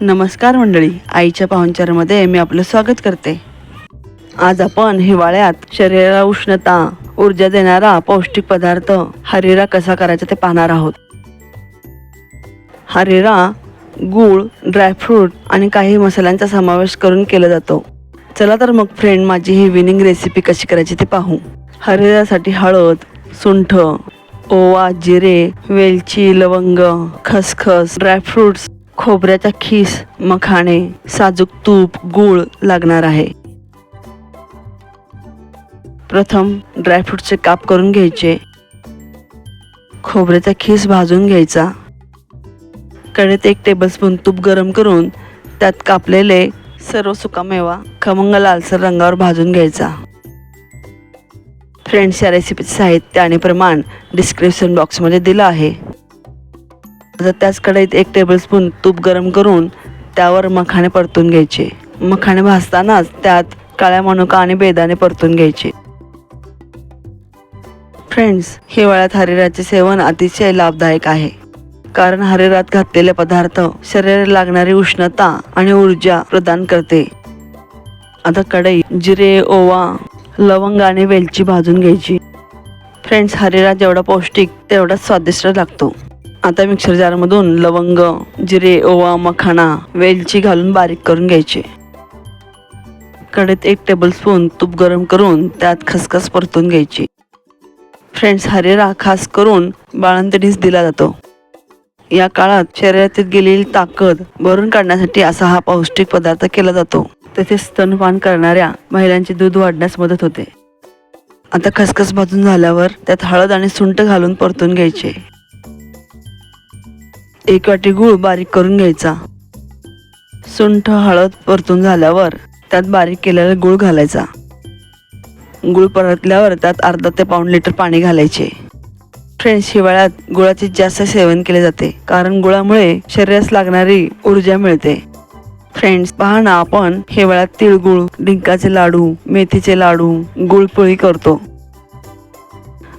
नमस्कार मंडळी. आईच्या पाहुणचारमध्ये मी आपलं स्वागत करते. आज आपण हिवाळ्यात शरीराला उष्णता ऊर्जा देणारा पौष्टिक पदार्थ हरिरा कसा करायचा ते पाहणार आहोत. हरिरा गूळ ड्रायफ्रूट आणि काही मसाल्यांचा समावेश करून केला जातो. चला तर मग फ्रेंड माझी ही विनिंग रेसिपी कशी करायची ते पाहू. हरिरासाठी हळद सुंठ ओवा जिरे वेलची लवंग खसखस ड्रायफ्रुट्स खोबऱ्याचा खीस मखाणे साजूक तूप गूळ लागणार आहे. प्रथम ड्रायफ्रूटचे काप करून घ्यायचे. खोबऱ्याचा खीस भाजून घ्यायचा. कढईत एक टेबलस्पून तूप गरम करून त्यात कापलेले सर्व सुकामेवा खमंग लालसर रंगावर भाजून घ्यायचा. फ्रेंड्स या रेसिपीचे साहित्य आणि प्रमाण डिस्क्रिप्शन बॉक्समध्ये दिलं आहे. आता त्याच कढईत एक टेबलस्पून तूप गरम करून त्यावर मखाणे परतून घ्यायचे. मखाणे भाजतानाच त्यात काळ्या मनुका आणि बेदाणे परतून घ्यायचे. फ्रेंड्स हिवाळ्यात हरिराचे सेवन अतिशय लाभदायक आहे. कारण हरिरात घातलेले पदार्थ शरीराला लागणारी उष्णता आणि ऊर्जा प्रदान करते. आता कढई जिरे ओवा लवंग आणि वेलची भाजून घ्यायची. फ्रेंड्स हरिरा जेवढा पौष्टिक तेवढाच स्वादिष्ट लागतो. आता मिक्सर जारमधून लवंग जिरे ओवा मखाणा वेलची घालून बारीक करून घ्यायचे. कढईत एक टेबलस्पून तूप गरम करून त्यात खसखस परतून घ्यायची. फ्रेंड्स हरेरा खास करून बाळंतणीस दिला जातो. या काळात शरीरातील गेलेली ताकद भरून काढण्यासाठी असा हा पौष्टिक पदार्थ केला जातो. तसेच स्तनपान करणाऱ्या महिलांचे दूध वाढण्यास मदत होते. आता खसखस भाजून झाल्यावर त्यात हळद आणि सुंट घालून परतून घ्यायचे. एक वाटी गूळ बारीक करून घ्यायचा. सुंठ हळद परतून झाल्यावर त्यात बारीक केलेला गूळ घालायचा. गूळ परतल्यावर त्यात अर्धा ते पाऊण लिटर पाणी घालायचे. फ्रेंड्स हिवाळ्यात गुळाचे जास्त सेवन केले जाते कारण गुळामुळे शरीरास लागणारी ऊर्जा मिळते. फ्रेंड्स पहा ना आपण हिवाळ्यात तिळगुळ डिंकाचे लाडू मेथीचे लाडू गुळपोळी करतो.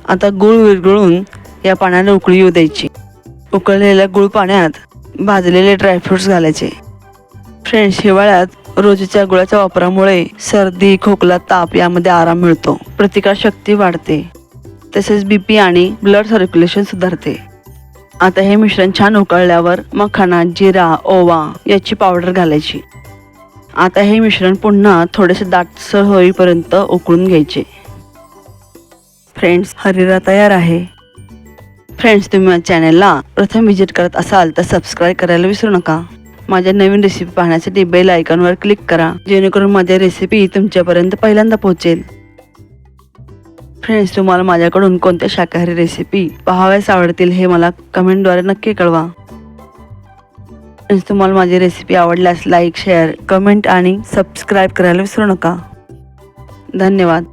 आता गुळ विरघळून या पाण्याला उकळी येऊ द्यायची. उकळलेल्या गुळ पाण्यात भाजलेले ड्रायफ्रुट्स घालायचे. फ्रेंड्स हिवाळ्यात रोजच्या गुळाच्या वापरामुळे सर्दी खोकला ताप यामध्ये आराम मिळतो. प्रतिकार शक्ती वाढते. तसेच बी पी आणि ब्लड सर्क्युलेशन सुधारते. आता हे मिश्रण छान उकळल्यावर मखाना जिरा ओवा याची पावडर घालायची. आता हे मिश्रण पुन्हा थोडेसे दाटसर होईपर्यंत उकळून घ्यायचे. फ्रेंड्स हरिरा तयार आहे. फ्रेंड्स तुम्ही माझ्या चॅनलला प्रथम व्हिजिट करत असाल तर सबस्क्राईब करायला विसरू नका. माझ्या नवीन रेसिपी पाहण्यासाठी बेल आयकॉनवर क्लिक करा जेणेकरून माझ्या रेसिपी तुमच्यापर्यंत पहिल्यांदा पोहोचेल. फ्रेंड्स तुम्हाला माझ्याकडून कोणत्या शाकाहारी रेसिपी पाहाव्यास आवडतील हे मला कमेंटद्वारे नक्की कळवा. फ्रेंड्स तुम्हाला माझी रेसिपी आवडल्यास लाईक शेअर कमेंट आणि सबस्क्राईब करायला विसरू नका. धन्यवाद.